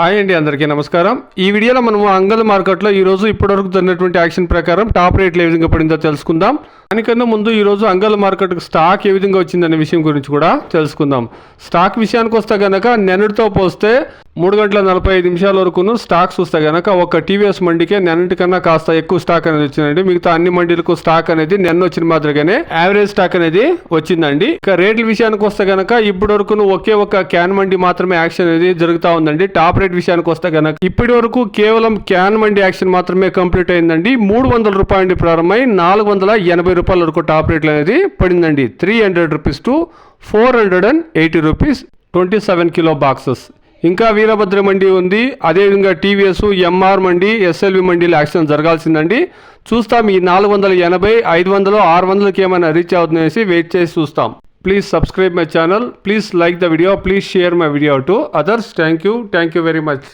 Hi అండి అందరికీ నమస్కారం. ఈ వీడియోలో మనము అంగల్ మార్కెట్లో ఈరోజు ఇప్పటివరకు జరిగినటువంటి యాక్షన్ ప్రకారం టాప్ రేట్లు ఏ విధంగా పడిందో తెలుసుకుందాం. దానికన్నా ముందు ఈ రోజు అంగల్ మార్కెట్కి స్టాక్ ఏ విధంగా వచ్చిందనే విషయం గురించి కూడా తెలుసుకుందాం. స్టాక్ విషయానికి వస్తే గనక నిన్నటితో పోస్తే మూడు గంటల నలభై ఐదు నిమిషాల వరకును స్టాక్స్ వస్తే గనక ఒక టీవీఎస్ మండికే నిన్నటికన్నా కాస్త ఎక్కువ స్టాక్ అనేది వచ్చిందండి. మిగతా అన్ని మండీలకు స్టాక్ అనేది నిన్న వచ్చిన మాదిరిగానే యావరేజ్ స్టాక్ అనేది వచ్చిందండి. ఇక రేట్ల విషయానికి వస్తే గనక ఇప్పటి వరకు ఒకే ఒక క్యాన్ మండి మాత్రమే యాక్షన్ అనేది జరుగుతూ ఉందండి. టాప్ రేట్ విషయానికి వస్తే గనక ఇప్పటి వరకు కేవలం క్యాన్ మండి యాక్షన్ మాత్రమే కంప్లీట్ అయిందండి. మూడు వందల రూపాయలు ప్రారంభమై నాలుగు వందల ఎనభై రూపాయల వరకు టాప్ రేట్లు అనేది పడిందండి. Three hundred rupees to four hundred and eighty rupees twenty seven kilo boxes. ఇంకా వీరభద్ర మండి ఉంది. అదేవిధంగా టీవీఎస్ ఎంఆర్ మండి ఎస్ఎల్వి మండీలు యాక్సిడెంట్ జరగాల్సిందండి. చూస్తాం ఈ నాలుగు వందల ఎనభై ఐదు వందలు ఆరు వందలకి ఏమైనా రీచ్ అవుతుందనేసి వెయిట్ చేసి చూస్తాం. Please subscribe my channel please like the video please share my video to others thank you thank you very much